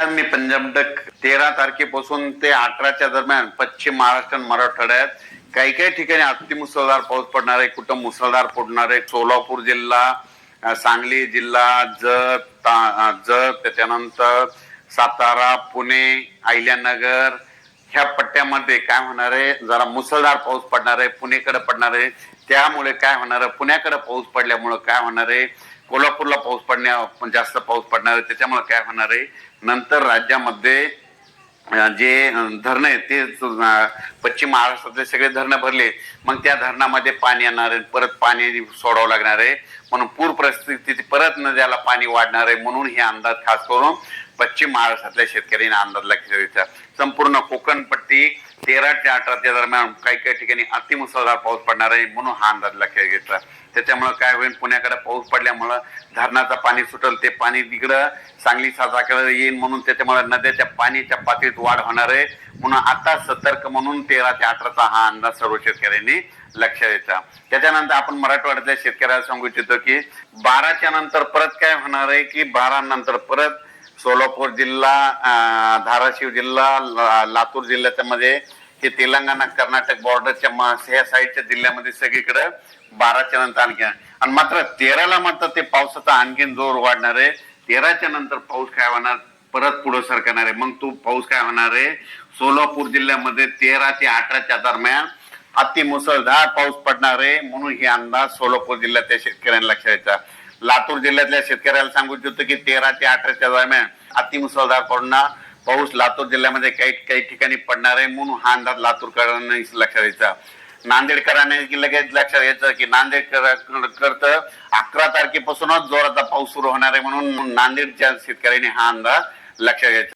मी Punjab duck तेरा तारखेपासून ते अठराच्या दरम्यान पश्चिम महाराष्ट्र आणि मराठवाड्यात काही काही ठिकाणी अतिमुसळधार पाऊस पडणार आहे. कुठं मुसळधार पडणार आहे? सोलापूर जिल्हा सांगली जिल्हा जत जत त्याच्यानंतर सातारा पुणे अहिल्यानगर ह्या पट्ट्यामध्ये काय होणार आहे? जरा मुसळधार पाऊस पडणार आहे. पुणेकडे पडणार आहे. त्यामुळे काय होणार आहे? पुण्याकडे पाऊस पडल्यामुळे काय होणार आहे? कोल्हापूरला पाऊस पडण्या जास्त पाऊस पडणार आहे त्याच्यामुळे काय होणार आहे? नंतर राज्यामध्ये जे धरणं आहेत ते पश्चिम महाराष्ट्रातले सगळे धरणं भरले. मग त्या धरणामध्ये पाणी येणार आहे परत पाणी सोडावं लागणार आहे. म्हणून पूर परिस्थितीत परत नद्याला पाणी वाढणार आहे म्हणून हे अंदाज खास करून पश्चिम महाराष्ट्रातल्या शेतकऱ्यांनी अंदाज लक्षात संपूर्ण कोकण पट्टी तेरा ते अठराच्या दरम्यान काही काही ठिकाणी अतिमुसळधार पाऊस पडणार आहे म्हणून हा अंदाज लक्षात घेतला. त्याच्यामुळे काय होईल? पुण्याकडे पाऊस पडल्यामुळं धरणाचं पाणी सुटल ते पाणी तिकडं सांगली साताकडे येईल म्हणून त्याच्यामुळे नद्याच्या पाण्याच्या पातळीत वाढ होणार आहे म्हणून आता सतर्क म्हणून तेरा ते अठराचा हा अंदाज सर्व शेतकऱ्यांनी लक्षात येतं त्याच्यानंतर आपण मराठवाड्यातल्या शेतकऱ्याला सांगू इच्छितो की बाराच्या नंतर परत काय होणार आहे की बारा नंतर परत सोलापूर जिल्हा धाराशिव जिल्हा लातूर जिल्ह्याच्या मध्ये हे तेलंगणा कर्नाटक बॉर्डरच्या ह्या साईडच्या जिल्ह्यामध्ये सगळीकडे बाराच्या नंतर आणखी आणि मात्र तेराला मात्र ते पावसाचा आणखीन जोर वाढणार आहे. तेराच्या नंतर पाऊस काय होणार? परत पुढे सरकणार आहे. मग तो पाऊस काय होणार आहे? सोलापूर जिल्ह्यामध्ये तेरा ते अठराच्या दरम्यान अति मुसळधार पाऊस पडणार आहे. म्हणून हे अंदाज सोलापूर जिल्ह्यातल्या शेतकऱ्यांना लक्षात येतात लातूर जिल्ह्यातल्या शेतकऱ्याला सांगू इच्छितो की तेरा ते अठराच्या दरम्यान अति मुसळधार पडणार पाऊस लातूर जिल्ह्यामध्ये काही काही ठिकाणी पडणार आहे म्हणून हा अंदाज लातूरकरांनी लक्षात द्यायचा नांदेडकरांनी लगेच लक्षात घ्यायचं की नांदेडकर अकरा तारखेपासूनच जोराचा पाऊस सुरू होणार आहे म्हणून नांदेडच्या शेतकऱ्यांनी हा अंदाज लक्षात घ्यायचा.